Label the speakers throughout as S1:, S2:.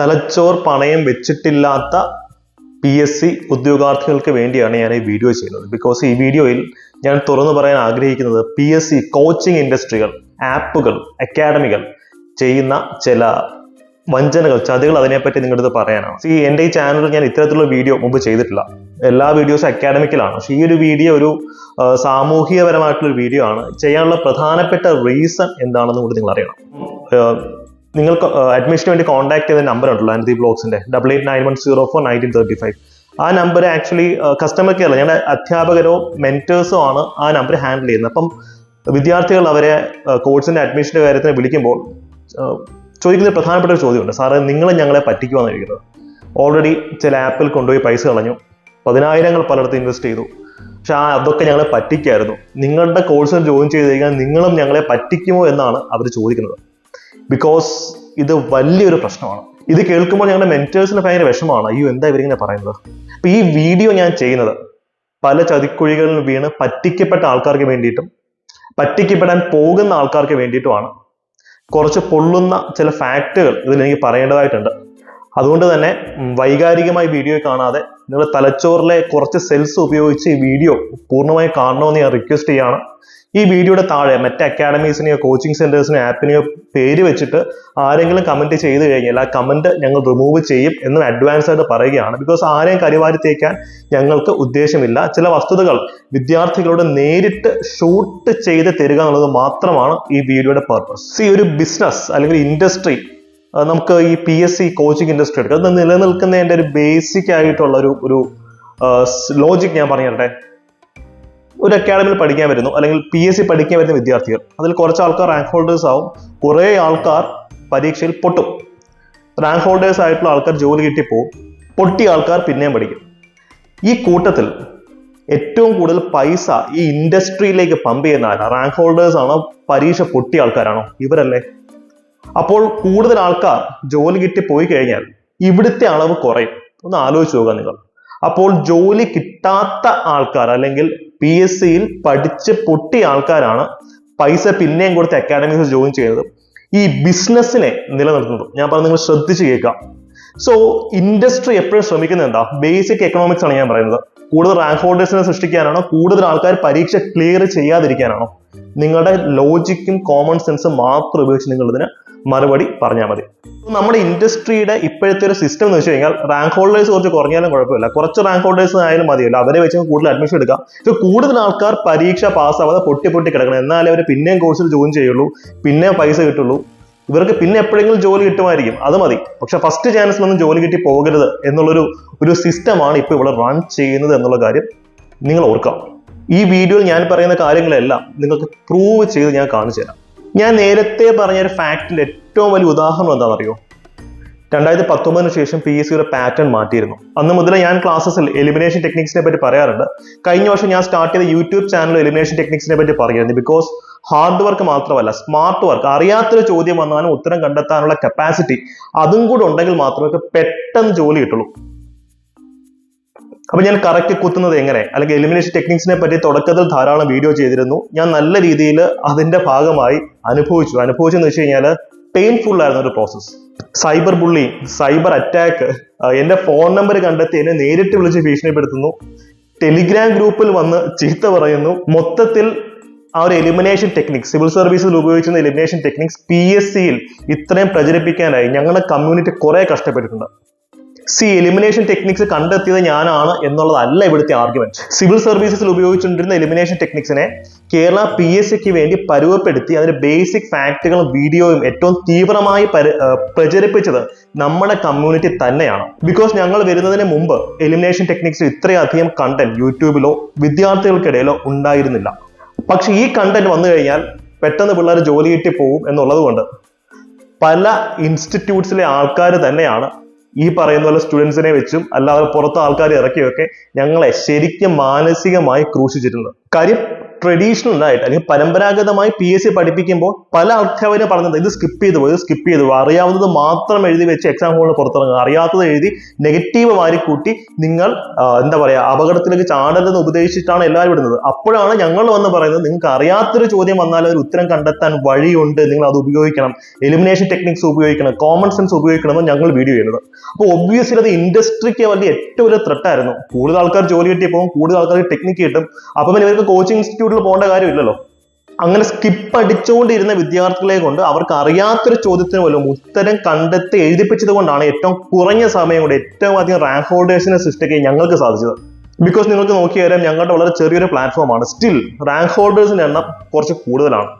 S1: തലച്ചോർ പണയം വെച്ചിട്ടില്ലാത്ത P S C ഉദ്യോഗാർത്ഥികൾക്ക് വേണ്ടിയാണ് ഞാൻ ഈ വീഡിയോ ചെയ്യുന്നത്. ബിക്കോസ് ഈ വീഡിയോയിൽ ഞാൻ തുറന്നു പറയാൻ ആഗ്രഹിക്കുന്നത് പി എസ് സി കോച്ചിങ് ഇൻഡസ്ട്രികൾ ആപ്പുകൾ അക്കാഡമികൾ ചെയ്യുന്ന ചില വഞ്ചനകൾ ചതികൾ അതിനെപ്പറ്റി നിങ്ങളുടെ അടുത്ത് പറയാനാണ്. ഈ എന്റെ ഈ ചാനലിൽ ഞാൻ ഇത്തരത്തിലുള്ള വീഡിയോ മുമ്പ് ചെയ്തിട്ടില്ല. എല്ലാ വീഡിയോസും അക്കാഡമിക്കലാണ് പക്ഷേ ഈ ഒരു വീഡിയോ ഒരു സാമൂഹികപരമായിട്ടുള്ള വീഡിയോ ആണ്. ചെയ്യാനുള്ള പ്രധാനപ്പെട്ട റീസൺ എന്താണെന്ന് കൂടി നിങ്ങൾ അറിയണം നിങ്ങൾക്ക് അഡ്മിഷന് വേണ്ടി കോൺടാക്ട് ചെയ്ത നമ്പർ ഉണ്ടല്ലോ അനന്തി ബ്ലോക്സിന്റെ double eight nine one zero four nineteen thirty five ആ നമ്പർ ആക്ച്വലി കസ്റ്റമർ കെയർ ഞങ്ങളുടെ അധ്യാപകരോ മെന്റേഴ്സോ ആണ് ആ നമ്പർ ഹാൻഡിൽ ചെയ്യുന്നത്. അപ്പം വിദ്യാർത്ഥികൾ അവരെ കോഴ്സിന്റെ അഡ്മിഷന്റെ കാര്യത്തിന് വിളിക്കുമ്പോൾ ചോദിക്കുന്ന പ്രധാനപ്പെട്ട ഒരു ചോദ്യമുണ്ട്. സാറേ നിങ്ങൾ ഞങ്ങളെ പറ്റിക്കുവാന്ന് ചോദിക്കുന്നത്. ഓൾറെഡി ചില ആപ്പിൽ കൊണ്ടുപോയി പൈസ കളഞ്ഞു. പതിനായിരങ്ങൾ പലയിടത്ത് ഇൻവെസ്റ്റ് ചെയ്തു. പക്ഷെ ആ അതൊക്കെ ഞങ്ങളെ പറ്റിക്കായിരുന്നു. നിങ്ങളുടെ കോഴ്സിൽ ജോയിൻ ചെയ്ത് കഴിഞ്ഞാൽ നിങ്ങളും ഞങ്ങളെ പറ്റിക്കുമോ എന്നാണ് അവർ ചോദിക്കുന്നത്. ബിക്കോസ് ഇത് വലിയൊരു പ്രശ്നമാണ്. ഇത് കേൾക്കുമ്പോൾ ഞങ്ങളുടെ മെന്റേഴ്സിന് ഭയങ്കര വിഷമമാണ്. അയ്യോ എന്താ ഇവരിങ്ങനെ പറയുന്നത്? അപ്പൊ ഈ വീഡിയോ ഞാൻ ചെയ്യുന്നത് പല ചതിക്കുഴികളിൽ വീണ് പറ്റിക്കപ്പെട്ട ആൾക്കാർക്ക് വേണ്ടിയിട്ടും പറ്റിക്കപ്പെടാൻ പോകുന്ന ആൾക്കാർക്ക് വേണ്ടിയിട്ടുമാണ്. കുറച്ച് പൊള്ളുന്ന ചില ഫാക്റ്റുകൾ ഇതിൽ എനിക്ക് പറയേണ്ടതായിട്ടുണ്ട്. അതുകൊണ്ട് തന്നെ വൈകാരികമായി വീഡിയോ കാണാതെ നിങ്ങൾ തലച്ചോറിലെ കുറച്ച് സെൽസ് ഉപയോഗിച്ച് ഈ വീഡിയോ പൂർണമായി കാണണമെന്ന് ഞാൻ റിക്വസ്റ്റ് ചെയ്യാണ്. ഈ വീഡിയോയുടെ താഴെ മറ്റ് അക്കാഡമീസിനെയോ കോച്ചിങ് സെന്റേഴ്സിനെയോ ആപ്പിനെയോ പേര് വെച്ചിട്ട് ആരെങ്കിലും കമന്റ് ചെയ്ത് കഴിഞ്ഞാൽ ആ കമന്റ് ഞങ്ങൾ റിമൂവ് ചെയ്യും എന്ന് അഡ്വാൻസ് ആയിട്ട് പറയുകയാണ്. ബിക്കോസ് ആരെയും കരിവാരി തേക്കാൻ ഞങ്ങൾക്ക് ഉദ്ദേശമില്ല. ചില വസ്തുതകൾ വിദ്യാർത്ഥികളോട് നേരിട്ട് ഷൂട്ട് ചെയ്ത് തരിക എന്നുള്ളത് മാത്രമാണ് ഈ വീഡിയോയുടെ പർപ്പസ് ഈ ഒരു ബിസിനസ് അല്ലെങ്കിൽ ഇൻഡസ്ട്രി നമുക്ക് ഈ P S C coaching industry എടുക്കുക അത് നിലനിൽക്കുന്നതിന്റെ ഒരു ബേസിക് ആയിട്ടുള്ള ഒരു ഒരു ലോജിക് ഞാൻ പറഞ്ഞിട്ടെ. ഒരു അക്കാഡമിയിൽ പഠിക്കാൻ വരുന്നു അല്ലെങ്കിൽ പി എസ് സി പഠിക്കാൻ വരുന്ന വിദ്യാർത്ഥികൾ. അതിൽ കുറച്ച് ആൾക്കാർ റാങ്ക് ഹോൾഡേഴ്സ് ആവും. കുറേ ആൾക്കാർ പരീക്ഷയിൽ പൊട്ടും. റാങ്ക് ഹോൾഡേഴ്സ് ആയിട്ടുള്ള ആൾക്കാർ ജോലി കിട്ടി പോകും പൊട്ടിയ ആൾക്കാർ പിന്നെയും പഠിക്കും. ഈ കൂട്ടത്തിൽ ഏറ്റവും കൂടുതൽ പൈസ ഈ ഇൻഡസ്ട്രിയിലേക്ക് പമ്പ് ചെയ്യുന്ന ആരാ? റാങ്ക് ഹോൾഡേഴ്സ് ആണോ? പരീക്ഷ പൊട്ടിയ ആൾക്കാരാണോ? ഇവരല്ലേ. അപ്പോൾ കൂടുതൽ ആൾക്കാർ ജോലി കിട്ടി പോയി കഴിഞ്ഞാൽ ഇവിടുത്തെ അളവ് കുറയും. ഒന്ന് ആലോചിച്ച് നോക്കുക നിങ്ങൾ. അപ്പോൾ ജോലി കിട്ടാത്ത ആൾക്കാർ അല്ലെങ്കിൽ പി എസ് സിയിൽ പഠിച്ച് പൊട്ടിയ ആൾക്കാരാണ് പൈസ പിന്നെയും കൊടുത്ത് അക്കാഡമിക്സ് ജോയിൻ ചെയ്യുന്നത്. ഈ ബിസിനസ്സിനെ നിലനിർത്തുന്നത്. ഞാൻ പറഞ്ഞു നിങ്ങൾ ശ്രദ്ധിച്ച് കേൾക്കാം സോ ഇൻഡസ്ട്രി എപ്പോഴും ശ്രമിക്കുന്നത് എന്താ? ബേസിക് എക്കണോമിക്സ് ആണ് ഞാൻ പറയുന്നത്. കൂടുതൽ റാങ്ക് ഹോൾഡേഴ്സിനെ സൃഷ്ടിക്കാനാണോ? കൂടുതൽ ആൾക്കാർ പരീക്ഷ ക്ലിയർ ചെയ്യാതിരിക്കാനാണോ? നിങ്ങളുടെ ലോജിക്കും കോമൺ സെൻസും മാത്രം ഉപയോഗിച്ച് നിങ്ങൾ ഇതിന് മറുപടി പറഞ്ഞാൽ മതി. നമ്മുടെ ഇൻഡസ്ട്രിയുടെ ഇപ്പോഴത്തെ ഒരു സിസ്റ്റം എന്ന് വെച്ച് കഴിഞ്ഞാൽ റാങ്ക് ഹോൾഡേഴ്സ് കുറച്ച് കുറഞ്ഞാലും കുഴപ്പമില്ല. കുറച്ച് റാങ്ക് ഹോൾഡേഴ്സ് ആയാലും മതിയല്ലോ. അവരെ വെച്ച് കൂടുതൽ അഡ്മിഷൻ എടുക്കാം. പക്ഷെ കൂടുതൽ ആൾക്കാർ പരീക്ഷ പാസ്സാവാതെ പൊട്ടി പൊട്ടി കിടക്കണം. എന്നാലേ അവർ പിന്നെയും കോഴ്സിൽ ജോയിൻ ചെയ്യുള്ളൂ. പിന്നെ പൈസ കിട്ടുള്ളൂ. ഇവർക്ക് പിന്നെ എപ്പോഴെങ്കിലും ജോലി കിട്ടുമായിരിക്കും. അത് മതി. പക്ഷെ ഫസ്റ്റ് ചാൻസിലൊന്നും ജോലി കിട്ടി പോകരുത് എന്നുള്ളൊരു ഒരു സിസ്റ്റമാണ് ഇപ്പോൾ ഇവിടെ റൺ ചെയ്യുന്നത് എന്നുള്ള കാര്യം നിങ്ങൾ ഓർക്കാം ഈ വീഡിയോയിൽ ഞാൻ പറയുന്ന കാര്യങ്ങളെല്ലാം നിങ്ങൾക്ക് പ്രൂവ് ചെയ്ത് ഞാൻ കാണിച്ചു തരാം ഞാൻ നേരത്തെ പറഞ്ഞ ഒരു ഫാക്ടിന്റെ ഏറ്റവും വലിയ ഉദാഹരണം എന്താണെന്ന് അറിയോ രണ്ടായിരത്തി പത്തൊമ്പതിന് ശേഷം പി എസ് സിയുടെ പാറ്റേൺ മാറ്റിയിരുന്നു. അന്ന് മുതൽ ഞാൻ ക്ലാസ്സസിൽ എലിമിനേഷൻ ടെക്നിക്സിനെ പറ്റി പറയാറുണ്ട്. കഴിഞ്ഞ വർഷം ഞാൻ സ്റ്റാർട്ട് ചെയ്ത യൂട്യൂബ് ചാനൽ എലിമിനേഷൻ ടെക്നിക്സിനെ പറ്റി പറയുന്നത് ബിക്കോസ് ഹാർഡ് വർക്ക് മാത്രമല്ല സ്മാർട്ട് വർക്ക് അറിയാത്തൊരു ചോദ്യം വന്നാലും ഉത്തരം കണ്ടെത്താനുള്ള കപ്പാസിറ്റി അതും കൂടെ ഉണ്ടെങ്കിൽ മാത്രമേ പെട്ടെന്ന് ജോലി കിട്ടുള്ളൂ. അപ്പൊ ഞാൻ കറക്റ്റ് കുത്തുന്നത് എങ്ങനെ? അല്ലെങ്കിൽ എലിമിനേഷൻ ടെക്നിക്സിനെ പറ്റി തുടക്കത്തിൽ ധാരാളം വീഡിയോ ചെയ്തിരുന്നു. ഞാൻ നല്ല രീതിയിൽ അതിന്റെ ഭാഗമായി അനുഭവിച്ചു. അനുഭവിച്ചെന്ന് വെച്ച് കഴിഞ്ഞാൽ പെയിൻഫുൾ ആയിരുന്ന ഒരു process cyber bully cyber attack എന്റെ ഫോൺ നമ്പർ കണ്ടെത്തി എന്നെ നേരിട്ട് വിളിച്ച് ഭീഷണിപ്പെടുത്തുന്നു. ടെലിഗ്രാം ഗ്രൂപ്പിൽ വന്ന് ചീത്ത പറയുന്നു. മൊത്തത്തിൽ ആ ഒരു എലിമിനേഷൻ ടെക്നിക്സ് സിവിൽ സർവീസിൽ ഉപയോഗിക്കുന്ന എലിമിനേഷൻ ടെക്നിക്സ് പി എസ് സിയിൽ ഇത്രയും പ്രചരിപ്പിക്കാനായി ഞങ്ങളുടെ കമ്മ്യൂണിറ്റി കുറെ കഷ്ടപ്പെട്ടിട്ടുണ്ട്. സി എലിമിനേഷൻ ടെക്നിക്സ് കണ്ടെത്തിയത് ഞാനാണ് എന്നുള്ളതല്ല ഇവിടുത്തെ ആർഗ്യുമെന്റ് സിവിൽ സർവീസസിൽ ഉപയോഗിച്ചുകൊണ്ടിരുന്ന എലിമിനേഷൻ ടെക്നിക്സിനെ കേരള പി എസ് സിക്ക് വേണ്ടി പരുവപ്പെടുത്തി അതിന്റെ ബേസിക് ഫാക്ടുകളും വീഡിയോയും ഏറ്റവും തീവ്രമായി പ്രചരിപ്പിച്ചത് നമ്മുടെ കമ്മ്യൂണിറ്റി തന്നെയാണ്. ബിക്കോസ് ഞങ്ങൾ വരുന്നതിന് മുമ്പ് എലിമിനേഷൻ ടെക്നിക്സ് ഇത്രയധികം കണ്ടന്റ് യൂട്യൂബിലോ വിദ്യാർത്ഥികൾക്കിടയിലോ ഉണ്ടായിരുന്നില്ല. പക്ഷെ ഈ കണ്ടന്റ് വന്നു കഴിഞ്ഞാൽ പെട്ടെന്ന് പിള്ളേർ ജോലി കിട്ടി പോകും എന്നുള്ളത് കൊണ്ട് പല ഇൻസ്റ്റിറ്റ്യൂട്ട്സിലെ ആൾക്കാർ തന്നെയാണ് ഈ പറയുന്ന പോലെ സ്റ്റുഡൻസിനെ വെച്ചും അല്ലാതെ പുറത്ത് ആൾക്കാർ ഇറക്കിയൊക്കെ ഞങ്ങളെ ശരിക്കും മാനസികമായി ക്രൂശിച്ചിട്ടുണ്ട്. കാര്യം ട്രഡീഷണൽ ആയിട്ട് അല്ലെങ്കിൽ പരമ്പരാഗതമായി പി എസ് സി പഠിപ്പിക്കുമ്പോൾ പല അധ്യാപകരും പറഞ്ഞത് ഇത് സ്കിപ്പ് ചെയ്തു പോയി സ്കിപ്പ് ചെയ്തു പോയി. അറിയാവുന്നത് മാത്രം എഴുതി വെച്ച് എക്സാം ഹോളിൽ പുറത്തിറങ്ങുക. അറിയാത്തത് എഴുതി നെഗറ്റീവ് വാരിക്കൂട്ടി നിങ്ങൾ എന്താ പറയുക അപകടത്തിലേക്ക് ചാടരുതെന്ന് ഉപദേശിച്ചിട്ടാണ് എല്ലാവരും വിടുന്നത് അപ്പോഴാണ് ഞങ്ങൾ വന്ന് പറയുന്നത് നിങ്ങൾക്ക് അറിയാത്തൊരു ചോദ്യം വന്നാൽ ഒരു ഉത്തരം കണ്ടെത്താൻ വഴിയുണ്ട്. നിങ്ങൾ അത് ഉപയോഗിക്കണം. എലിമിനേഷൻ ടെക്നിക്സ് ഉപയോഗിക്കണം. കോമൺ സെൻസ് ഉപയോഗിക്കണമെന്ന് ഞങ്ങൾ വീഡിയോ ചെയ്യുന്നത്. അപ്പോൾ ഒബ്വിയസ്ലി അത് ഇൻഡസ്ട്രിക്ക് വലിയ ഏറ്റവും വലിയ ത്രെട്ടായിരുന്നു കൂടുതൽ ആൾക്കാർ ജോലി കിട്ടിയപ്പോൾ കൂടുതൽ ആൾക്കാർ ടെക്നിക്ക് കിട്ടും. അപ്പം ഇവർക്ക് കോച്ചിങ് ഇൻസ്റ്റിറ്റ്യൂട്ടിൽ പോകേണ്ട കാര്യമില്ലല്ലോ. അങ്ങനെ സ്കിപ്പ് അടിച്ചുകൊണ്ടിരുന്ന വിദ്യാർത്ഥികളെ കൊണ്ട് അവർക്ക് അറിയാത്തൊരു ചോദ്യത്തിന് പോലും ഉത്തരം കണ്ടെത്തി എഴുതിപ്പിച്ചത് കൊണ്ടാണ് ഏറ്റവും കുറഞ്ഞ സമയം കൊണ്ട് ഏറ്റവും അധികം റാങ്ക് ഹോൾഡേഴ്സിനെ സൃഷ്ടിക്കാൻ ഞങ്ങൾക്ക് സാധിച്ചത്. ബിക്കോസ് നിങ്ങൾക്ക് നോക്കിയാലും ഞങ്ങളുടെ വളരെ ചെറിയൊരു പ്ലാറ്റ്ഫോമാണ് സ്റ്റിൽ റാങ്ക് ഹോൾഡേഴ്സിന്റെ എണ്ണം കുറച്ച് കൂടുതലാണ്.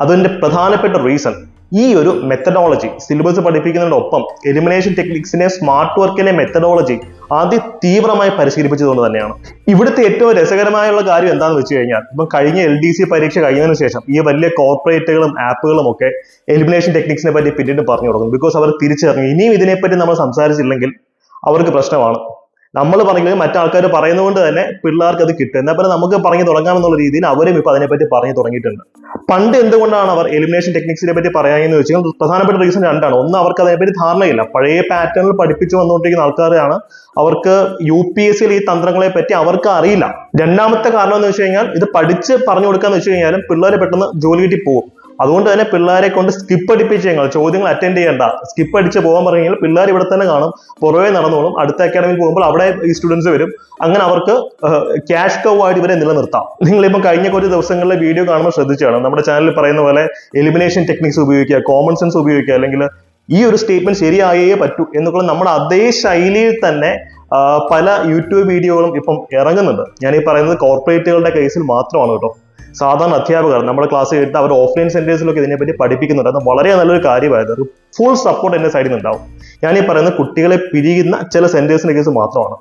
S1: അതിന്റെ പ്രധാനപ്പെട്ട റീസൺ ഈ ഒരു മെത്തഡോളജി സിലബസ് പഠിപ്പിക്കുന്നതിനോടൊപ്പം എലിമിനേഷൻ ടെക്നിക്സിനെ സ്മാർട്ട് വർക്കിലെ മെത്തഡോളജി ആദ്യം തീവ്രമായി പരിശീലിപ്പിച്ചതുകൊണ്ട് തന്നെയാണ്. ഇവിടുത്തെ ഏറ്റവും രസകരമായുള്ള കാര്യം എന്താണെന്ന് വെച്ച് കഴിഞ്ഞാൽ ഇപ്പം കഴിഞ്ഞ എൽ ഡി സി പരീക്ഷ കഴിഞ്ഞതിന് ശേഷം ഈ വലിയ കോർപ്പറേറ്റുകളും ആപ്പുകളും ഒക്കെ എലിമിനേഷൻ ടെക്നിക്സിനെ പറ്റി പിന്നീട് പറഞ്ഞു തുടങ്ങും. ബിക്കോസ് അവർ തിരിച്ചറിഞ്ഞു. ഇനിയും ഇതിനെപ്പറ്റി നമ്മൾ സംസാരിച്ചില്ലെങ്കിൽ അവർക്ക് പ്രശ്നമാണ്. നമ്മൾ പറഞ്ഞില്ലെങ്കിൽ മറ്റാൾക്കാർ പറയുന്നതുകൊണ്ട് തന്നെ പിള്ളേർക്ക് അത് കിട്ടും. എന്നാൽ പിന്നെ നമുക്ക് പറഞ്ഞു തുടങ്ങാമെന്നുള്ള രീതിയിൽ അവരും ഇപ്പൊ അതിനെപ്പറ്റി പറഞ്ഞു തുടങ്ങിയിട്ടുണ്ട്. പണ്ട് എന്തുകൊണ്ടാണ് അവർ എലിമിനേഷൻ ടെക്നിക്സിനെ പറ്റി പറയാമെന്ന് വെച്ചാൽ പ്രധാനപ്പെട്ട റീസൺ രണ്ടാണ്. ഒന്ന് അവർക്ക് അതിനെപ്പറ്റി ധാരണയില്ല. പഴയ പാറ്റേണിൽ പഠിപ്പിച്ചു വന്നുകൊണ്ടിരിക്കുന്ന ആൾക്കാരാണ്. അവർക്ക് യു പി എസ് സിയിൽ ഈ തന്ത്രങ്ങളെ പറ്റി അവർക്ക് അറിയില്ല. രണ്ടാമത്തെ കാരണം എന്ന് വെച്ച് കഴിഞ്ഞാൽ ഇത് പഠിച്ച് പറഞ്ഞു കൊടുക്കാന്ന് വെച്ച് കഴിഞ്ഞാലും പിള്ളേർ പെട്ടെന്ന് ജോലി കിട്ടി പോകും. അതുകൊണ്ട് തന്നെ പിള്ളേരെ കൊണ്ട് സ്കിപ്പ് അടിപ്പിച്ച് ഞങ്ങൾ ചോദ്യങ്ങൾ അറ്റൻഡ് ചെയ്യേണ്ട. സ്കിപ്പ് അടിച്ച് പോകാൻ പറഞ്ഞു കഴിഞ്ഞാൽ പിള്ളേർ ഇവിടെ തന്നെ കാണും പുറമേ നടന്നോളും അടുത്ത അക്കാഡമി പോകുമ്പോൾ അവിടെ ഈ സ്റ്റുഡൻസ് വരും. അങ്ങനെ അവർക്ക് ക്യാഷ് കവ് ആയിട്ട് ഇവരെ നിലനിർത്താം. നിങ്ങളിപ്പോൾ കഴിഞ്ഞ കുറച്ച് ദിവസങ്ങളിലെ വീഡിയോ കാണുമ്പോൾ ശ്രദ്ധിച്ചാണ്. നമ്മുടെ ചാനലിൽ പറയുന്ന പോലെ എലിമിനേഷൻ ടെക്നിക്സ് ഉപയോഗിക്കുക കോമൺ സെൻസ് ഉപയോഗിക്കുക അല്ലെങ്കിൽ ഈ ഒരു സ്റ്റേറ്റ്മെന്റ് ശരിയായേ പറ്റൂ എന്നൊക്കെ നമ്മുടെ അതേ ശൈലിയിൽ തന്നെ പല യൂട്യൂബ് വീഡിയോകളും ഇപ്പം ഇറങ്ങുന്നുണ്ട്. ഞാൻ ഈ പറയുന്നത് കോർപ്പറേറ്റുകളുടെ കേസിൽ മാത്രമാണ് കേട്ടോ. സാധാരണ അധ്യാപകർ നമ്മുടെ ക്ലാസ് കേട്ട് അവർ ഓഫ്ലൈൻ സെന്റേഴ്സിലൊക്കെ ഇതിനെപ്പറ്റി പഠിപ്പിക്കുന്നുണ്ട്. അത് വളരെ നല്ലൊരു കാര്യമായത്. ഒരു ഫുൾ സപ്പോർട്ട് എന്റെ സൈഡിൽ നിന്നുണ്ടാവും. ഞാൻ ഈ പറയുന്ന കുട്ടികളെ പിരിയുന്ന ചില സെന്റേഴ്സിന്റെ കേസ് മാത്രമാണ്.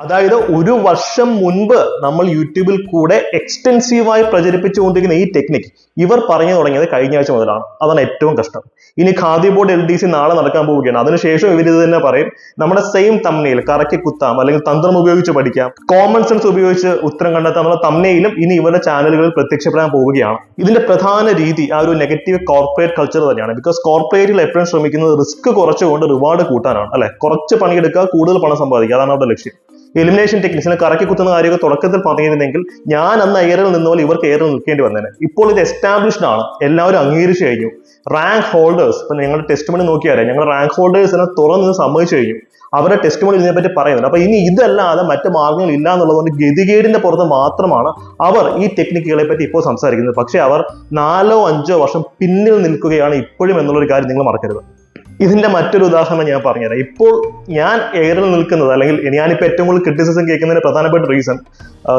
S1: അതായത് ഒരു വർഷം മുൻപ് നമ്മൾ യൂട്യൂബിൽ കൂടെ എക്സ്റ്റെൻസീവായി പ്രചരിപ്പിച്ചുകൊണ്ടിരിക്കുന്ന ഈ ടെക്നിക് ഇവർ പറഞ്ഞു തുടങ്ങിയത് കഴിഞ്ഞ ആഴ്ച മുതലാണ്. അതാണ് ഏറ്റവും കഷ്ടം. ഇനി Khadi board L D C നാളെ നടക്കാൻ പോവുകയാണ്. അതിനുശേഷം ഇവർ ഇത് തന്നെ പറയും നമ്മുടെ സെയിം തമ്മനയിൽ കറക്കി കുത്താം അല്ലെങ്കിൽ തന്ത്രം ഉപയോഗിച്ച് പഠിക്കാം. കോമൺ സെൻസ് ഉപയോഗിച്ച് ഉത്തരം കണ്ടെത്താം നമ്മുടെ തമ്മനയിലും ഇനി ഇവരുടെ ചാനലുകളിൽ പ്രത്യക്ഷപ്പെടാൻ പോവുകയാണ്. ഇതിന്റെ പ്രധാന രീതി ആ ഒരു നെഗറ്റീവ് കോർപ്പറേറ്റ് കൾച്ചർ തന്നെയാണ്. ബിക്കോസ് കോർപ്പറേറ്റിൽ എപ്പോഴും ശ്രമിക്കുന്നത് റിസ്ക് കുറച്ചുകൊണ്ട് റിവാർഡ് കൂട്ടാനാണ് അല്ലെ? കുറച്ച് പണിയെടുക്കുക കൂടുതൽ പണം സമ്പാദിക്കുക. അതാണ് അവരുടെ ലക്ഷ്യം. എലിമിനേഷൻ ടെക്നിക്സിനെ കറക്കി കുത്തുന്ന കാര്യമൊക്കെ തുടക്കത്തിൽ പറഞ്ഞിരുന്നെങ്കിൽ ഞാൻ അന്ന് എയറിൽ നിന്ന പോലെ ഇവർക്ക് എയറിൽ നിൽക്കേണ്ടി വന്നേനെ. ഇപ്പോൾ ഇത് എസ്റ്റാബ്ലിഷ്ഡ് ആണ്. എല്ലാവരും അംഗീകരിച്ചു കഴിഞ്ഞു. റാങ്ക് ഹോൾഡേഴ്സ് ഇപ്പൊ ഞങ്ങൾ ടെസ്റ്റ് മണി നോക്കിയാലേ ഞങ്ങൾ റാങ്ക് ഹോൾഡേഴ്സിനെ തുറന്ന് സമ്മതിച്ചു കഴിഞ്ഞു. അവരുടെ ടെസ്റ്റ് മണി ഇതിനെപ്പറ്റി പറയുന്നുണ്ട്. അപ്പൊ ഇനി ഇതല്ലാതെ മറ്റു മാർഗങ്ങൾ ഇല്ല എന്നുള്ളതുകൊണ്ട് ഗതികേടിന്റെ പുറത്ത് മാത്രമാണ് അവർ ഈ ടെക്നിക്കുകളെ പറ്റി ഇപ്പോൾ സംസാരിക്കുന്നത്. പക്ഷേ അവർ നാലോ അഞ്ചോ വർഷം പിന്നിൽ നിൽക്കുകയാണ് ഇപ്പോഴും എന്നുള്ളൊരു കാര്യം നിങ്ങൾ മറക്കരുത്. ഇതിന്റെ മറ്റൊരു ഉദാഹരണം ഞാൻ പറഞ്ഞുതരാം. ഇപ്പോൾ ഞാൻ എയറിൽ നിൽക്കുന്നത് അല്ലെങ്കിൽ ഞാനിപ്പോൾ ഏറ്റവും കൂടുതൽ ക്രിറ്റിസിസം കേൾക്കുന്നതിന് പ്രധാനപ്പെട്ട റീസൺ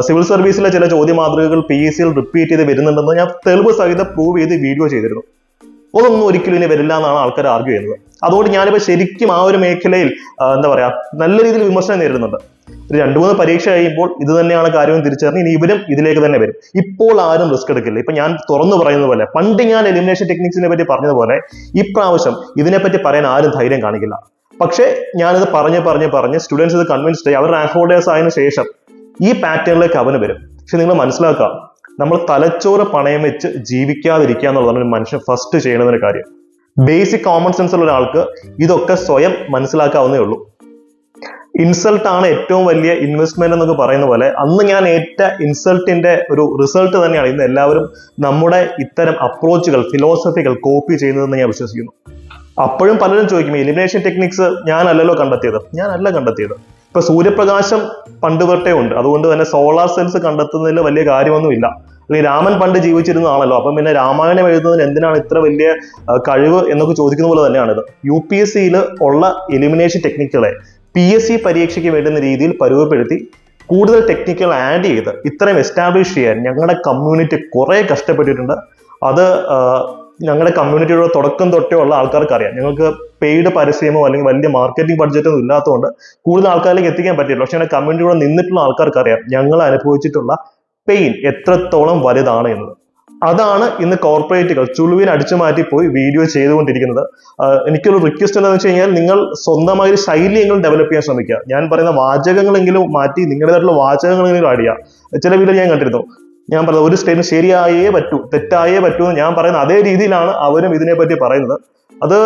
S1: സിവിൽ സർവീസിലെ ചില ചോദ്യ മാതൃകകൾ പി എസ് സിയിൽ റിപ്പീറ്റ് ചെയ്ത് വരുന്നുണ്ടെന്ന് ഞാൻ തെളിവ് സഹിതം പ്രൂവ് ചെയ്ത് വീഡിയോ ചെയ്തിരുന്നു. അതൊന്നും ഒരിക്കലും ഇനി വരില്ല എന്നാണ് ആൾക്കാർ ആർഗ്യൂ ചെയ്യുന്നത്. അതുകൊണ്ട് ഞാനിപ്പോൾ ശരിക്കും ആ ഒരു മേഖലയിൽ എന്താ പറയുക നല്ല രീതിയിൽ വിമർശനം നേരിടുന്നുണ്ട്. ഒരു രണ്ടു മൂന്ന് പരീക്ഷ കഴിയുമ്പോൾ ഇത് തന്നെയാണ് കാര്യം തിരിച്ചറിഞ്ഞ് ഇനി ഇവരും ഇതിലേക്ക് തന്നെ വരും. ഇപ്പോൾ ആരും റിസ്ക് എടുക്കില്ല. ഇപ്പൊ ഞാൻ തുറന്നു പറയുന്നത് പോലെ പണ്ട് ഞാൻ എലിമിനേഷൻ ടെക്നിക്സിനെ പറ്റി പറഞ്ഞതുപോലെ ഇപ്രാവശ്യം ഇതിനെപ്പറ്റി പറയാൻ ആരും ധൈര്യം കാണിക്കില്ല. പക്ഷേ ഞാനിത് പറഞ്ഞ് പറഞ്ഞ് പറഞ്ഞ് സ്റ്റുഡൻസ് ഇത് കൺവിൻസ്ഡ് ആയി. അവർ റാങ്ക് ഹോൾഡേഴ്സ് ആയതിനു ശേഷം ഈ പാറ്റേണിലേക്ക് അവന് വരും. പക്ഷെ നിങ്ങൾ മനസ്സിലാക്കുക നമ്മൾ തലച്ചോറ് പണയം വെച്ച് ജീവിക്കാതിരിക്കുക എന്നുള്ളതാണ് ഒരു മനുഷ്യൻ ഫസ്റ്റ് ചെയ്യുന്നതിന് കാര്യം. ബേസിക് കോമൺ സെൻസ് ഉള്ള ഒരാൾക്ക് ഇതൊക്കെ സ്വയം മനസ്സിലാക്കാവുന്നേ ഉള്ളൂ. ഇൻസൾട്ട് ആണ് ഏറ്റവും വലിയ ഇൻവെസ്റ്റ്മെന്റ് എന്നൊക്കെ പറയുന്ന പോലെ അന്ന് ഞാൻ ഏറ്റ ഇൻസൾട്ടിന്റെ ഒരു റിസൾട്ട് തന്നെയാണ് ഇന്ന് എല്ലാവരും നമ്മുടെ ഇത്തരം അപ്രോച്ചുകൾ ഫിലോസഫികൾ കോപ്പി ചെയ്യുന്നതെന്ന് ഞാൻ വിശ്വസിക്കുന്നു. അപ്പോഴും പലരും ചോദിക്കും എലിമിനേഷൻ ടെക്നിക്സ് ഞാനല്ലല്ലോ കണ്ടെത്തിയത്? ഞാനല്ല കണ്ടെത്തിയത്. ഇപ്പൊ സൂര്യപ്രകാശം പണ്ട് തൊട്ടേ ഉണ്ട്. അതുകൊണ്ട് തന്നെ സോളാർ സെൽസ് കണ്ടെത്തുന്നതിൽ വലിയ കാര്യമൊന്നുമില്ല. അല്ലെങ്കിൽ രാമൻ പണ്ട് ജീവിച്ചിരുന്ന ആണല്ലോ അപ്പം പിന്നെ രാമായണം എഴുതുന്നതിന് എന്തിനാണ് ഇത്ര വലിയ കഴിവ് എന്നൊക്കെ ചോദിക്കുന്ന പോലെ തന്നെയാണിത്. യു പി എസ് സിയിൽ ഉള്ള എലിമിനേഷൻ ടെക്നിക്കുകളെ പി എസ് സി പരീക്ഷയ്ക്ക് വേണ്ടുന്ന രീതിയിൽ പരുവപ്പെടുത്തി കൂടുതൽ ടെക്നിക്കുകൾ ആഡ് ചെയ്ത് ഇത്രയും എസ്റ്റാബ്ലിഷ് ചെയ്യാൻ ഞങ്ങളുടെ കമ്മ്യൂണിറ്റി കുറേ കഷ്ടപ്പെട്ടിട്ടുണ്ട്. അത് ഞങ്ങളുടെ കമ്മ്യൂണിറ്റിയുടെ തുടക്കം തൊട്ടേ ഉള്ള ആൾക്കാർക്ക് അറിയാം ഞങ്ങൾക്ക് പെയ്ഡ് പരസ്യമോ അല്ലെങ്കിൽ വലിയ മാർക്കറ്റിംഗ് ബഡ്ജറ്റോ ഇല്ലാത്തതുകൊണ്ട് കൂടുതൽ ആൾക്കാരിലേക്ക് എത്തിക്കാൻ പറ്റില്ല. പക്ഷെ ഞങ്ങളുടെ കമ്മ്യൂണിറ്റിയുടെ നിന്നിട്ടുള്ള ആൾക്കാർക്ക് അറിയാം ഞങ്ങൾ അനുഭവിച്ചിട്ടുള്ള പെയിൻ എത്രത്തോളം വലുതാണ് എന്നത്. അതാണ് ഇന്ന് കോർപ്പറേറ്റുകൾ ചുളുവിന് അടിച്ചു മാറ്റി പോയി വീഡിയോ ചെയ്തുകൊണ്ടിരിക്കുന്നത്. എനിക്കൊരു റിക്വസ്റ്റ് എന്താണെന്ന് വെച്ച് കഴിഞ്ഞാൽ നിങ്ങൾ സ്വന്തമായ ഒരു ശൈലിയെങ്കിലും ഡെവലപ്പ് ചെയ്യാൻ ശ്രമിക്കുക. ഞാൻ പറയുന്ന വാചകങ്ങളെങ്കിലും മാറ്റി നിങ്ങളുടേതായിട്ടുള്ള വാചകങ്ങളെങ്കിലും ആഡ് ചെയ്യുക. ചില വീഡിയോ ഞാൻ കണ്ടിരുന്നു. ഞാൻ പറഞ്ഞത് ഒരു സ്റ്റേറ്റ്മെന്റ് ശരിയായേ പറ്റൂ തെറ്റായേ പറ്റൂ എന്ന് ഞാൻ പറയുന്ന അതേ രീതിയിലാണ് അവരും ഇതിനെപ്പറ്റി പറയുന്നത്. അത്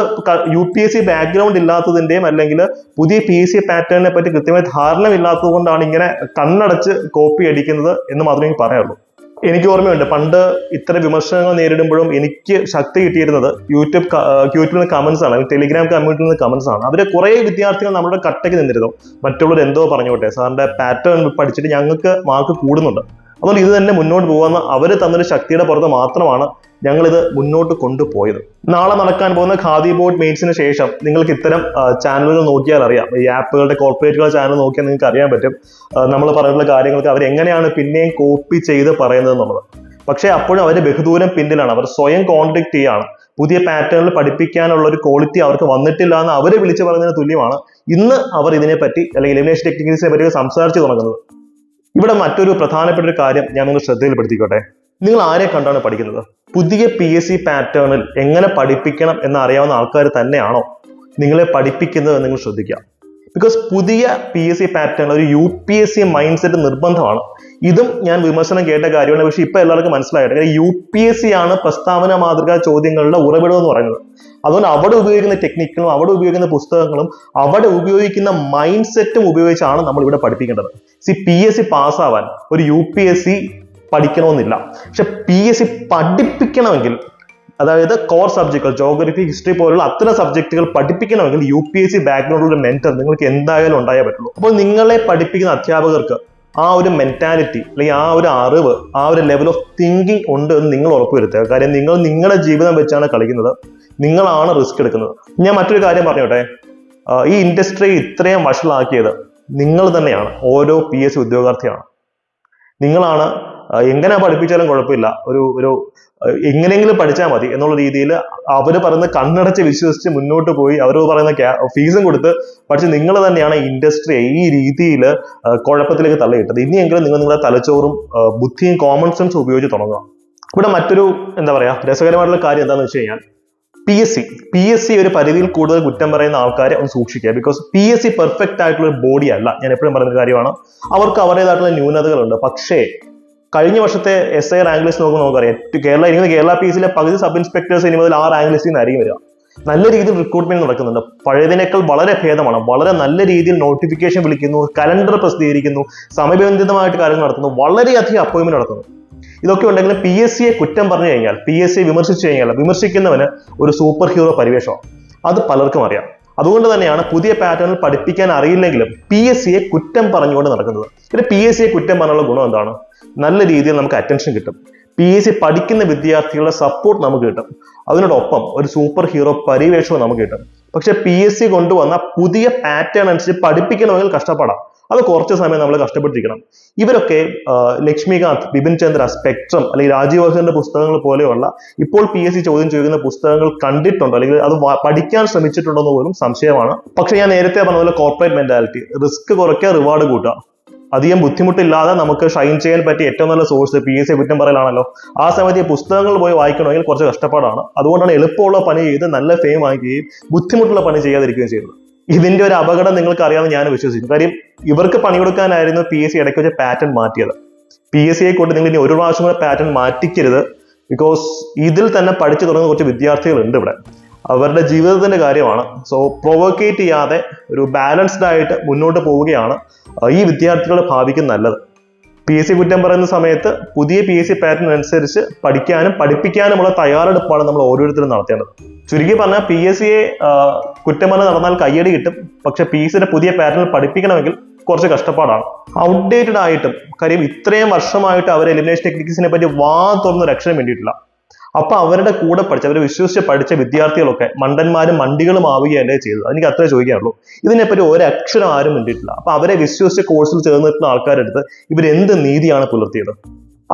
S1: U P S C background ഇല്ലാത്തതിന്റെയും അല്ലെങ്കിൽ പുതിയ പി എസ് സി പാറ്റേണിനെ പറ്റി കൃത്യമായി ധാരണമില്ലാത്തത് കൊണ്ടാണ് ഇങ്ങനെ കണ്ണടച്ച് കോപ്പി അടിക്കുന്നത് എന്ന് മാത്രമേ എനിക്ക് പറയാനുള്ളൂ. എനിക്ക് ഓർമ്മയുണ്ട് പണ്ട് ഇത്തരം വിമർശനങ്ങൾ നേരിടുമ്പോഴും എനിക്ക് ശക്തി കിട്ടിയിരുന്നത് യൂട്യൂബ് യൂട്യൂബിൽ നിന്ന് കമന്റ്സ് ആണ് ടെലിഗ്രാം കമ്മ്യൂണിറ്റിയിൽ നിന്ന് കമന്റ്സ് ആണ്. അവരെ കുറെ വിദ്യാർത്ഥികൾ നമ്മുടെ കട്ടയ്ക്ക് നിന്നിരുന്നു. മറ്റുള്ളവർ എന്തോ പറഞ്ഞോട്ടെ സാറിന്റെ പാറ്റേൺ പഠിച്ചിട്ട് ഞങ്ങൾക്ക് മാർക്ക് കൂടുന്നുണ്ട്. അതുകൊണ്ട് ഇത് തന്നെ മുന്നോട്ട് പോകുന്ന അവർ തന്നൊരു ശക്തിയുടെ പുറത്ത് മാത്രമാണ് ഞങ്ങളിത് മുന്നോട്ട് കൊണ്ടുപോയത്. നാളെ നടക്കാൻ പോകുന്ന ഖാദി ബോർഡ് മെയിൻസിന് ശേഷം നിങ്ങൾക്ക് ഇത്തരം ചാനലുകൾ നോക്കിയാൽ അറിയാം. ഈ ആപ്പുകളുടെ കോർപ്പറേറ്റുകളുടെ ചാനൽ നോക്കിയാൽ നിങ്ങൾക്ക് അറിയാൻ പറ്റും. നമ്മൾ പറഞ്ഞിട്ടുള്ള കാര്യങ്ങൾക്ക് അവർ എങ്ങനെയാണ് പിന്നെയും കോപ്പി ചെയ്ത് പറയുന്നത് എന്നുള്ളത്. പക്ഷേ അപ്പോഴും അവർ ബഹുദൂരം പിന്നിലാണ്. അവർ സ്വയം കോൺട്രാക്ട് ചെയ്യാണ്. പുതിയ പാറ്റേണിൽ പഠിപ്പിക്കാനുള്ള ഒരു ക്വാളിറ്റി അവർക്ക് വന്നിട്ടില്ല എന്ന് അവരെ വിളിച്ചു പറയുന്നതിന് തുല്യമാണ് ഇന്ന് അവർ ഇതിനെപ്പറ്റി അല്ലെങ്കിൽ എലിമിനേഷൻ ടെക്നിക്സിനെ പറ്റി സംസാരിച്ചു തുടങ്ങുന്നത്. ഇവിടെ മറ്റൊരു പ്രധാനപ്പെട്ട ഒരു കാര്യം ഞാൻ നിങ്ങൾ ശ്രദ്ധയിൽപ്പെടുത്തിക്കോട്ടെ. നിങ്ങൾ ആരെ കണ്ടാണ് പഠിക്കുന്നത്? പുതിയ പി എസ് സി പാറ്റേണിൽ എങ്ങനെ പഠിപ്പിക്കണം എന്ന് അറിയാവുന്ന ആൾക്കാർ തന്നെയാണോ നിങ്ങളെ പഠിപ്പിക്കുന്നത് നിങ്ങൾ ശ്രദ്ധിക്കുക. ബിക്കോസ് പുതിയ പി എസ് സി പാറ്റേൺ ഒരു U P S C mindset നിർബന്ധമാണ്. ഇതും ഞാൻ വിമർശനം കേട്ട കാര്യമാണ്. പക്ഷേ ഇപ്പൊ എല്ലാവർക്കും മനസ്സിലായിട്ട് യു പി എസ് സി ആണ് പ്രസ്താവന മാതൃകാ ചോദ്യങ്ങളുടെ ഉറവിടം എന്ന് പറയുന്നത്. അതുകൊണ്ട് അവിടെ ഉപയോഗിക്കുന്ന ടെക്നിക്കുകളും അവിടെ ഉപയോഗിക്കുന്ന പുസ്തകങ്ങളും അവിടെ ഉപയോഗിക്കുന്ന മൈൻഡ് സെറ്റും ഉപയോഗിച്ചാണ് നമ്മൾ ഇവിടെ പഠിപ്പിക്കേണ്ടത്. സി പി എസ് സി പാസ്സാവാൻ ഒരു യു പി എസ് സി പഠിക്കണമെന്നില്ല. പക്ഷെ പി എസ് സി പഠിപ്പിക്കണമെങ്കിൽ അതായത് കോർ സബ്ജക്റ്റുകൾ ജോഗ്രഫി ഹിസ്റ്ററി പോലുള്ള അത്തരം സബ്ജക്റ്റുകൾ പഠിപ്പിക്കണമെങ്കിൽ യു പി എസ് സി ബാക്ക്ഗ്രൗണ്ടിലുള്ള മെന്റർ നിങ്ങൾക്ക് എന്തായാലും ഉണ്ടായേ പറ്റുള്ളൂ. അപ്പോൾ നിങ്ങളെ പഠിപ്പിക്കുന്ന അധ്യാപകർക്ക് ആ ഒരു മെന്റാലിറ്റി അല്ലെങ്കിൽ ആ ഒരു അറിവ് ആ ഒരു ലെവൽ ഓഫ് തിങ്കിങ് ഉണ്ട് എന്ന് നിങ്ങൾ ഉറപ്പുവരുത്തുക. കാര്യം നിങ്ങൾ നിങ്ങളുടെ ജീവിതം വെച്ചാണ് കളിക്കുന്നത്. നിങ്ങളാണ് റിസ്ക് എടുക്കുന്നത്. ഞാൻ മറ്റൊരു കാര്യം പറഞ്ഞോട്ടെ. ഈ ഇൻഡസ്ട്രി ഇത്രയും വഷളാക്കിയത് നിങ്ങൾ തന്നെയാണ്. ഓരോ പി എസ് ഉദ്യോഗാർത്ഥിയാണ്. നിങ്ങളാണ് എങ്ങനെ പഠിപ്പിച്ചാലും കുഴപ്പമില്ല. ഒരു ഒരു എങ്ങനെയെങ്കിലും പഠിച്ചാൽ മതി എന്നുള്ള രീതിയിൽ അവർ പറയുന്ന കണ്ണടച്ച് വിശ്വസിച്ച് മുന്നോട്ട് പോയി അവർ പറയുന്ന ഫീസും കൊടുത്ത് പക്ഷെ നിങ്ങൾ തന്നെയാണ് ഇൻഡസ്ട്രി ഈ രീതിയിൽ കുഴപ്പത്തിലേക്ക് തള്ളിയിട്ടത്. ഇനിയെങ്കിലും നിങ്ങൾ നിങ്ങളുടെ തലച്ചോറും ബുദ്ധിയും കോമൺ സെൻസും ഉപയോഗിച്ച് തുടങ്ങുക. ഇവിടെ മറ്റൊരു എന്താ പറയാ രസകരമായിട്ടുള്ള കാര്യം എന്താണെന്ന് വെച്ച് കഴിഞ്ഞാൽ P S C P S C ഒരു പരിധിയിൽ കൂടുതൽ കുറ്റം പറയുന്ന ആൾക്കാരെ ഒന്ന് സൂക്ഷിക്കുക. Because P S C perfect ആയിട്ടുള്ള ഒരു ബോഡി അല്ല. ഞാൻ എപ്പോഴും പറയുന്ന കാര്യമാണ്. അവർക്ക് അവരുടേതായിട്ടുള്ള ന്യൂനതകളുണ്ട്. പക്ഷേ കഴിഞ്ഞ വർഷത്തെ എസ് ഐ റാങ്ക് ലിസ്റ്റ് നോക്കുമ്പോൾ നമുക്കറിയാം. കേരള ഇരിക്കുന്ന കേരള പി സിയിലെ പകുതി സബ് ഇൻസ്പെക്ടേഴ്സ് ഇനി മുതൽ ആ റാങ്ക് ലിസ്റ്റിൽ നിന്നായിരിക്കും വരിക. നല്ല രീതിയിൽ റിക്രൂട്ട്മെന്റ് നടക്കുന്നുണ്ട്. പഴയതിനേക്കാൾ വളരെ ഭേദമാണ്. വളരെ നല്ല രീതിയിൽ നോട്ടിഫിക്കേഷൻ വിളിക്കുന്നു കലണ്ടർ പ്രസിദ്ധീകരിക്കുന്നു സമയബന്ധിതമായിട്ട് കാര്യങ്ങൾ നടത്തുന്നു വളരെയധികം അപ്പോയിന്റ്മെന്റ് നടത്തുന്നു. ഇതൊക്കെ ഉണ്ടെങ്കിലും പി എസ് സിയെ കുറ്റം പറഞ്ഞു കഴിഞ്ഞാൽ പി എസ് സിയെ വിമർശിച്ചു കഴിഞ്ഞാൽ വിമർശിക്കുന്നവന് ഒരു സൂപ്പർ ഹീറോ പരിവേഷമാണ്. അത് പലർക്കും അറിയാം. അതുകൊണ്ട് തന്നെയാണ് പുതിയ പാറ്റേണിൽ പഠിപ്പിക്കാൻ അറിയില്ലെങ്കിലും പി എസ് സിയെ കുറ്റം പറഞ്ഞുകൊണ്ട് നടക്കുന്നത്. പിന്നെ പി എസ് സിയെ കുറ്റം പറഞ്ഞുള്ള ഗുണം എന്താണ്? നല്ല രീതിയിൽ നമുക്ക് അറ്റൻഷൻ കിട്ടും. പി എസ് സി പഠിക്കുന്ന വിദ്യാർത്ഥികളുടെ സപ്പോർട്ട് നമുക്ക് കിട്ടും. അതിനോടൊപ്പം ഒരു സൂപ്പർ ഹീറോ പരിവേഷവും നമുക്ക് കിട്ടും. പക്ഷെ പി എസ് സി കൊണ്ടുവന്ന പുതിയ പാറ്റേൺ അനുസരിച്ച് പഠിപ്പിക്കണമെങ്കിൽ കഷ്ടപ്പെടാം. അത് കുറച്ച് സമയം നമ്മൾ കഷ്ടപ്പെട്ടിരിക്കണം. ഇവരൊക്കെ ലക്ഷ്മികാന്ത് ബിപിൻ ചന്ദ്ര സ്പെക്ട്രം അല്ലെങ്കിൽ രാജീവ് വർദ്ധന്റെ പുസ്തകങ്ങൾ പോലെയുള്ള ഇപ്പോൾ പി എസ് സി ചോദ്യം ചോദിക്കുന്ന പുസ്തകങ്ങൾ കണ്ടിട്ടുണ്ടോ? അല്ലെങ്കിൽ അത് പഠിക്കാൻ ശ്രമിച്ചിട്ടുണ്ടോ എന്ന് പോലും സംശയമാണ്. പക്ഷെ ഞാൻ നേരത്തെ പറഞ്ഞ പോലെ കോർപ്പറേറ്റ് മെന്റാലിറ്റി റിസ്ക് കുറയ്ക്കുക റിവാർഡ് കൂട്ടുക. അധികം ബുദ്ധിമുട്ടില്ലാതെ നമുക്ക് ഷൈൻ ചെയ്യാൻ പറ്റിയ ഏറ്റവും നല്ല സോഴ്സ് പി എസ് സി കുറ്റം പറയലാണല്ലോ. ആ സമയത്ത് ഈ പുസ്തകങ്ങൾ പോയി വായിക്കണമെങ്കിൽ കുറച്ച് കഷ്ടപ്പാടാണ്. അതുകൊണ്ടാണ് എളുപ്പമുള്ള പണി ചെയ്ത് നല്ല ഫെയിം വാങ്ങിക്കുകയും ബുദ്ധിമുട്ടുള്ള പണി ചെയ്യാതിരിക്കുകയും ചെയ്യുന്നത്. ഇതിന്റെ ഒരു അപകടം നിങ്ങൾക്ക് അറിയാമെന്ന് ഞാൻ വിശ്വസിക്കുന്നു. കാര്യം ഇവർക്ക് പണി കൊടുക്കാനായിരുന്നു പി എസ് സി ഇടയ്ക്ക് വെച്ച് പാറ്റേൺ മാറ്റിയത്. പി എസ് സിയെ കൊണ്ട് നിങ്ങൾ ഇനി ഒരു പ്രാവശ്യം കൂടെ പാറ്റേൺ മാറ്റിക്കരുത് ബിക്കോസ് ഇതിൽ തന്നെ പഠിച്ചു തുടങ്ങുന്ന കുറച്ച് വിദ്യാർത്ഥികളുണ്ട് ഇവിടെ. അവരുടെ ജീവിതത്തിന്റെ കാര്യമാണ്. സോ പ്രൊവോക്കേറ്റ് ചെയ്യാതെ ഒരു ബാലൻസ്ഡ് ആയിട്ട് മുന്നോട്ട് പോവുകയാണ് ഈ വിദ്യാർത്ഥികളുടെ ഭാവിക്ക് നല്ലത്. പി എസ് സി കുറ്റം പറയുന്ന സമയത്ത് പുതിയ പി എസ് സി പാറ്റേൺ അനുസരിച്ച് പഠിക്കാനും പഠിപ്പിക്കാനുമുള്ള തയ്യാറെടുപ്പാണ് നമ്മൾ ഓരോരുത്തരും നടത്തേണ്ടത്. ചുരുക്കി പറഞ്ഞാൽ പി എസ് സിയെ കുറ്റം പറഞ്ഞ് നടന്നാൽ കയ്യടി കിട്ടും. പക്ഷെ പി എസ് സിയുടെ പുതിയ പാറ്റേൺ പഠിപ്പിക്കണമെങ്കിൽ കുറച്ച് കഷ്ടപ്പാടാണ്. ഔട്ട്ഡേറ്റഡ് ആയിട്ടും കാര്യം ഇത്രയും വർഷമായിട്ട് അവർ എലിമിനേഷൻ ടെക്നിക്സിനെ പറ്റി വാ തുറന്ന് രക്ഷണം വേണ്ടിയിട്ടില്ല. അപ്പൊ അവരുടെ കൂടെ പഠിച്ച അവരെ വിശ്വസിച്ച് പഠിച്ച വിദ്യാർത്ഥികളൊക്കെ മണ്ടന്മാരും മണ്ടികളും ആവുകയല്ലേ ചെയ്തത്. എനിക്ക് അത്രേ ചോദിക്കാറുള്ളൂ ഇതിനെപ്പറ്റി ഒരു അക്ഷരം ആരും വേണ്ടിയിട്ടില്ല അപ്പൊ അവരെ വിശ്വസിച്ച് കോഴ്സിൽ ചേർന്നിട്ടുള്ള ആൾക്കാരെടുത്ത് ഇവരെന്ത് നീതിയാണ് പുലർത്തിയത്?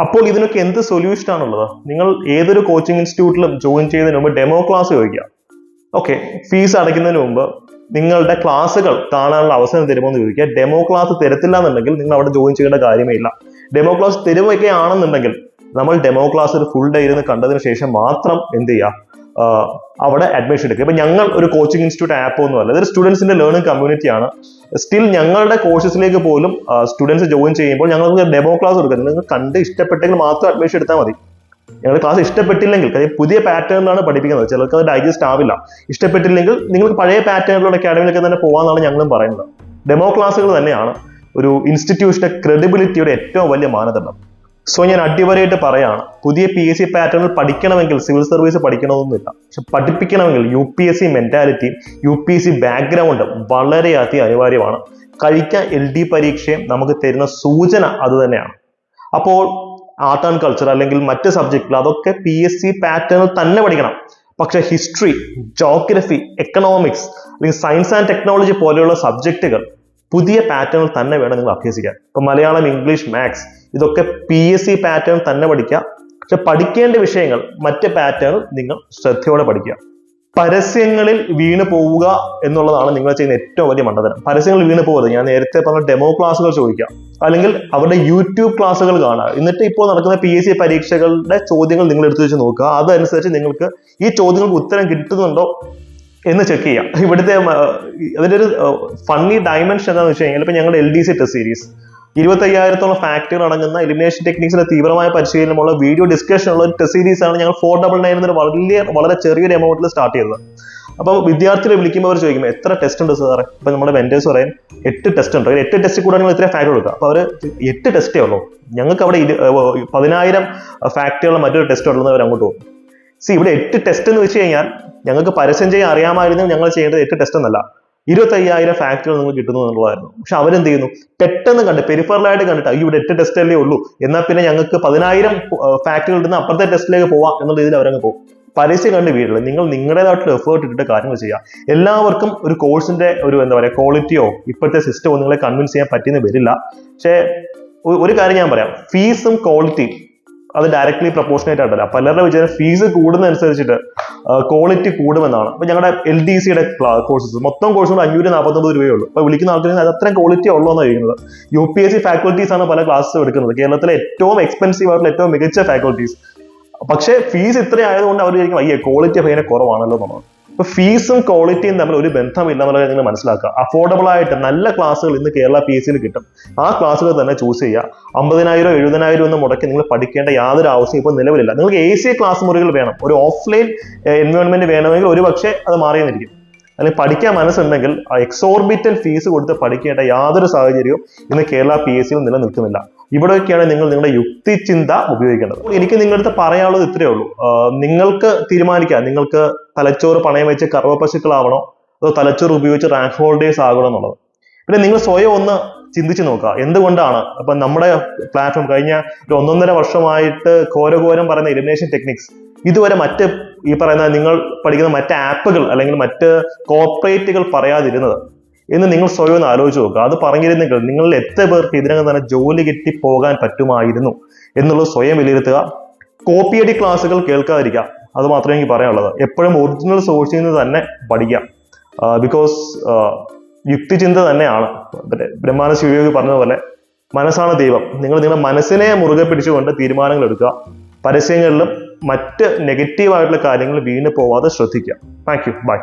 S1: അപ്പോൾ ഇതിനൊക്കെ എന്ത് സൊല്യൂഷൻ ആണുള്ളത്? നിങ്ങൾ ഏതൊരു കോച്ചിങ് ഇൻസ്റ്റിറ്റ്യൂട്ടിലും ജോയിൻ ചെയ്യുന്നതിന് മുമ്പ് ഡെമോ ക്ലാസ് ചോദിക്കുക. ഓക്കെ ഫീസ് അടയ്ക്കുന്നതിന് മുമ്പ് നിങ്ങളുടെ ക്ലാസ്സുകൾ കാണാനുള്ള അവസരം തരുമോ എന്ന് ചോദിക്കുക. ഡെമോ ക്ലാസ് തരത്തില്ല എന്നുണ്ടെങ്കിൽ നിങ്ങൾ അവിടെ ജോയിൻ ചെയ്യേണ്ട കാര്യമേ ഇല്ല ഡെമോ ക്ലാസ് തരുമൊക്കെ ആണെന്നുണ്ടെങ്കിൽ നമ്മൾ ഡെമോ ക്ലാസ് ഒരു ഫുൾ ഡേ ഇരുന്ന് കണ്ടതിന് ശേഷം മാത്രം എന്ത് ചെയ്യുക? അവിടെ അഡ്മിഷൻ എടുക്കുക. ഇപ്പൊ ഞങ്ങൾ ഒരു കോച്ചിങ് ഇൻസ്റ്റിറ്റ്യൂട്ട് ആപ്പ് ഒന്നും അല്ല ഇതൊരു സ്റ്റുഡൻസിന്റെ ലേണിംഗ് കമ്മ്യൂണിറ്റി ആണ്. സ്റ്റിൽ ഞങ്ങളുടെ കോഴ്സസിലേക്ക് പോലും സ്റ്റുഡൻസ് ജോയിൻ ചെയ്യുമ്പോൾ ഞങ്ങൾക്ക് ഡെമോ ക്ലാസ് കൊടുക്കുക. നിങ്ങൾക്ക് കണ്ട് ഇഷ്ടപ്പെട്ടെങ്കിൽ മാത്രം അഡ്മിഷൻ എടുത്താൽ മതി. ഞങ്ങൾ ക്ലാസ് ഇഷ്ടപ്പെട്ടില്ലെങ്കിൽ കാര്യം പുതിയ പാറ്റേണിലാണ് പഠിപ്പിക്കുന്നത്. ചിലർക്ക് അത് ഡൈജസ്റ്റ് ആവില്ല. ഇഷ്ടപ്പെട്ടില്ലെങ്കിൽ നിങ്ങൾക്ക് പഴയ പാറ്റേണിലുള്ള അക്കാഡമിയിലൊക്കെ തന്നെ പോകാമെന്നാണ് ഞങ്ങളും പറയുന്നത്. ഡെമോ ക്ലാസ്സുകൾ തന്നെയാണ് ഒരു ഇൻസ്റ്റിറ്റ്യൂഷന്റെ ക്രെഡിബിലിറ്റിയുടെ ഏറ്റവും വലിയ മാനദണ്ഡം. സോ ഞാൻ അടിപൊളിയായിട്ട് പറയാണ് പുതിയ പി എസ് സി പാറ്റേണിൽ പഠിക്കണമെങ്കിൽ സിവിൽ സർവീസ് പഠിക്കണമെന്നില്ല. പക്ഷെ പഠിപ്പിക്കണമെങ്കിൽ U P S C mentality U P S C background വളരെയധികം അനിവാര്യമാണ്. കഴിക്കാൻ എൽ ഡി പരീക്ഷയും നമുക്ക് തരുന്ന സൂചന അത് തന്നെയാണ്. അപ്പോൾ ആർട്ട് ആൻഡ് കൾച്ചർ അല്ലെങ്കിൽ മറ്റ് സബ്ജക്റ്റുകൾ അതൊക്കെ പി എസ് സി പാറ്റേണിൽ തന്നെ പഠിക്കണം. പക്ഷെ ഹിസ്റ്ററി ജോഗ്രഫി എക്കണോമിക്സ് അല്ലെങ്കിൽ സയൻസ് ആൻഡ് ടെക്നോളജി പോലെയുള്ള സബ്ജക്റ്റുകൾ പുതിയ പാറ്റേൺ തന്നെ വേണം നിങ്ങൾ അഭ്യസിക്കാൻ. ഇപ്പൊ മലയാളം ഇംഗ്ലീഷ് മാത്സ് ഇതൊക്കെ പി എസ് സി പാറ്റേൺ തന്നെ പഠിക്കുക. പക്ഷെ പഠിക്കേണ്ട വിഷയങ്ങൾ മറ്റ് പാറ്റേൺ നിങ്ങൾ ശ്രദ്ധയോടെ പഠിക്കുക. പരസ്യങ്ങളിൽ വീണ് പോവുക എന്നുള്ളതാണ് നിങ്ങൾ ചെയ്യുന്ന ഏറ്റവും വലിയ മണ്ടതരം പരസ്യങ്ങളിൽ വീണ് പോകരുത്. ഞാൻ നേരത്തെ പറഞ്ഞ ഡെമോ ക്ലാസ്സുകൾ ചോദിക്കാം. അല്ലെങ്കിൽ അവരുടെ യൂട്യൂബ് ക്ലാസ്സുകൾ കാണുക. എന്നിട്ട് ഇപ്പോൾ നടക്കുന്ന പി എസ് സി പരീക്ഷകളുടെ ചോദ്യങ്ങൾ നിങ്ങൾ എടുത്തു വെച്ച് നോക്കുക. അതനുസരിച്ച് നിങ്ങൾക്ക് ഈ ചോദ്യങ്ങൾക്ക് ഉത്തരം കിട്ടുന്നുണ്ടോ എന്ന് ചെക്ക് ചെയ്യാം. ഇവിടുത്തെ അതിന്റെ ഒരു ഫണ്ണി ഡയമെൻഷൻ എന്താണെന്ന് വെച്ച് കഴിഞ്ഞാൽ ഇപ്പൊ ഞങ്ങളുടെ L D C test series ഇരുപത്തയ്യായിരത്തോളം ഫാക്ടറികൾ അടങ്ങുന്ന എലിമിനേഷൻ ടെക്നിക്സിന്റെ തീവ്രമായ പരിശീലനമുള്ള വീഡിയോ ഡിസ്കഷൻ ഉള്ള ഒരു ടെസ്റ്റ് സീരീസ് ആണ് ഞങ്ങൾ ഫോർ ഡബിൾ നയൻ എന്നൊരു വലിയ വളരെ ചെറിയൊരു എമൗണ്ടിൽ സ്റ്റാർട്ട് ചെയ്തത്. അപ്പോൾ വിദ്യാർത്ഥികളെ വിളിക്കുമ്പോൾ അവർ ചോദിക്കും എത്ര ടെസ്റ്റ് ഉണ്ട് സാറേ ഇപ്പൊ നമ്മുടെ വെൻഡേഴ്സ് പറയും എട്ട് ടെസ്റ്റ് ഉണ്ട്. എട്ട് ടെസ്റ്റ് കൂടെ നിങ്ങൾ ഇത്രയും ഫാക്ടറി കൊടുക്കുക. അപ്പോൾ അവർ എട്ട് ടെസ്റ്റേ ഉള്ളൂ. ഞങ്ങൾക്ക് അവിടെ പതിനായിരം ഫാക്ടറികളും മറ്റൊരു ടെസ്റ്റ് ഉള്ളത് അവർ അങ്ങോട്ട് പോകും. സി ഇവിടെ എട്ട് ടെസ്റ്റ് എന്ന് വെച്ച് കഴിഞ്ഞാൽ ഞങ്ങൾക്ക് പരസ്യം ചെയ്യാൻ അറിയാമായിരുന്നു ഞങ്ങൾ ചെയ്യേണ്ടത് എട്ട് ടെസ്റ്റ് എന്നല്ല. ഇരുപത്തയ്യായിരം ഫാക്ടറികൾ നിങ്ങൾ കിട്ടുന്നു എന്നുള്ളതായിരുന്നു. പക്ഷെ അവരെന്ത് ചെയ്യുന്നു? പെട്ടെന്ന് കണ്ട് പെരിഫറലായിട്ട് കണ്ടിട്ട് അയ്യോ ഇവിടെ എട്ട് ടെസ്റ്റ് അല്ലേ ഉള്ളൂ. എന്നാൽ പിന്നെ ഞങ്ങൾക്ക് പതിനായിരം ഫാക്ടറികൾ ഇടുന്ന അപ്പുറത്തെ ടെസ്റ്റിലേക്ക് പോവാം എന്നുള്ള രീതിയിൽ അവരങ്ങ് പോകും. പരസ്യം കണ്ട് വീടില്ല നിങ്ങൾ നിങ്ങളുടേതായിട്ടുള്ള എഫേർട്ട് ഇട്ടിട്ട് കാര്യങ്ങൾ ചെയ്യുക. എല്ലാവർക്കും ഒരു കോഴ്സിന്റെ ഒരു എന്താ പറയുക ക്വാളിറ്റിയോ ഇപ്പോഴത്തെ സിസ്റ്റമോ നിങ്ങളെ കൺവിൻസ് ചെയ്യാൻ പറ്റിയെന്ന് വരില്ല. പക്ഷേ ഒരു കാര്യം ഞാൻ പറയാം. ഫീസും ക്വാളിറ്റിയും അത് ഡയറക്ട്ലി പ്രപ്പോർഷനേറ്റ് ആയിട്ടല്ല. പലരുടെ വിചാരം ഫീസ് കൂടുന്നതനുസരിച്ചിട്ട് ക്വാളിറ്റി കൂടുമെന്നാണ്. അപ്പൊ ഞങ്ങളുടെ എൽ ഡി സിയുടെ കോഴ്സസ് മൊത്തം കോഴ്സുകൾ അഞ്ഞൂറ്റി നാൽപ്പത്തൊമ്പത് രൂപയേ ഉള്ളൂ. അപ്പൊ വിളിക്കുന്ന ആൾക്കാർ അത് അത്രയും ക്വാളിറ്റി ഉള്ളൂ എന്നാണ് ചോദിക്കുന്നത് U P S C faculties ആണ് പല ക്ലാസ്സും എടുക്കുന്നത്. കേരളത്തിലെ ഏറ്റവും എക്സ്പെൻസീവ് ആയിട്ടുള്ള ഏറ്റവും മികച്ച ഫാക്കൽറ്റീസ് പക്ഷേ ഫീസ് ഇത്രയായതുകൊണ്ട് അവർ വിചാരിക്കും അയ്യേ ക്വാളിറ്റി ഭയങ്കര കുറവാണല്ലോ എന്നുള്ളത് അപ്പൊ ഫീസും ക്വാളിറ്റിയും തമ്മിൽ ഒരു ബന്ധമില്ല എന്നുള്ള നിങ്ങൾ മനസ്സിലാക്കുക. അഫോർഡബിൾ ആയിട്ട് നല്ല ക്ലാസ്സുകൾ ഇന്ന് കേരള പി എസ് സിയിൽ കിട്ടും. ആ ക്ലാസ്സുകൾ തന്നെ ചൂസ് ചെയ്യുക. അമ്പതിനായിരം എഴുപതിനായിരം ഒന്നും മുടക്കി നിങ്ങൾ പഠിക്കേണ്ട യാതൊരു ആവശ്യം ഇപ്പോൾ നിലവിലില്ല. നിങ്ങൾക്ക് എ സി ക്ലാസ് മുറികൾ വേണം. ഒരു ഓഫ്ലൈൻ എൻവയോൺമെന്റ് വേണമെങ്കിൽ ഒരു പക്ഷേ അത് മാറിയെന്നിരിക്കും. അല്ലെങ്കിൽ പഠിക്കാൻ മനസ്സുണ്ടെങ്കിൽ എക്സോർബിറ്റൽ ഫീസ് കൊടുത്ത് പഠിക്കേണ്ട യാതൊരു സാഹചര്യവും ഇന്ന് കേരള പി എസ് സിയിൽ നിലനിൽക്കുന്നില്ല. ഇവിടെയൊക്കെയാണ് നിങ്ങൾ നിങ്ങളുടെ യുക്തിചിന്ത ഉപയോഗിക്കേണ്ടത്. എനിക്ക് നിങ്ങളുടെ പറയാനുള്ളത് ഇത്രയേ ഉള്ളൂ. നിങ്ങൾക്ക് തീരുമാനിക്കാം. നിങ്ങൾക്ക് തലച്ചോറ് പണയം വെച്ച് പശുക്കളാവണോ അതോ തലച്ചോറ് ഉപയോഗിച്ച് റാങ്ക് ഹോൾഡേഴ്സ് ആകണോ എന്നുള്ളത്? പിന്നെ നിങ്ങൾ സ്വയം ഒന്ന് ചിന്തിച്ചു നോക്കുക. എന്തുകൊണ്ടാണ്? അപ്പൊ നമ്മുടെ പ്ലാറ്റ്ഫോം കഴിഞ്ഞ ഒരു ഒന്നൊന്നര വർഷമായിട്ട് ഘോരഘോരം പറയുന്ന എലിമിനേഷൻ ടെക്നിക്സ് ഇതുവരെ മറ്റ് ഈ പറയുന്ന നിങ്ങൾ പഠിക്കുന്ന മറ്റ് ആപ്പുകൾ അല്ലെങ്കിൽ മറ്റ് കോർപ്പറേറ്റുകൾ പറയാതിരുന്നത് എന്ന് നിങ്ങൾ സ്വയം ഒന്ന് ആലോചിച്ച് നോക്കുക. അത് പറഞ്ഞിരുന്നെങ്കിൽ നിങ്ങളിൽ എത്ര പേർക്ക് ഇതിനകം തന്നെ ജോലി കിട്ടി പോകാൻ പറ്റുമായിരുന്നു എന്നുള്ളത് സ്വയം വിലയിരുത്തുക. കോപ്പിയടി ക്ലാസ്സുകൾ കേൾക്കാതിരിക്കുക. അത് മാത്രമേ എനിക്ക് പറയാനുള്ളത്. എപ്പോഴും ഒറിജിനൽ സോഴ്സിൽ നിന്ന് തന്നെ പഠിക്കാം ബിക്കോസ് യുക്തിചിന്ത തന്നെയാണ്. ബ്രഹ്മാന ശിവയോഗി പറഞ്ഞതുപോലെ മനസ്സാണ് ദൈവം. നിങ്ങൾ നിങ്ങളുടെ മനസ്സിനെ മുറുകെ പിടിച്ചുകൊണ്ട് തീരുമാനങ്ങൾ എടുക്കുക. പരസ്യങ്ങളിലും മറ്റ് നെഗറ്റീവായിട്ടുള്ള കാര്യങ്ങൾ വീണ് പോവാതെ ശ്രദ്ധിക്കുക. Thank you by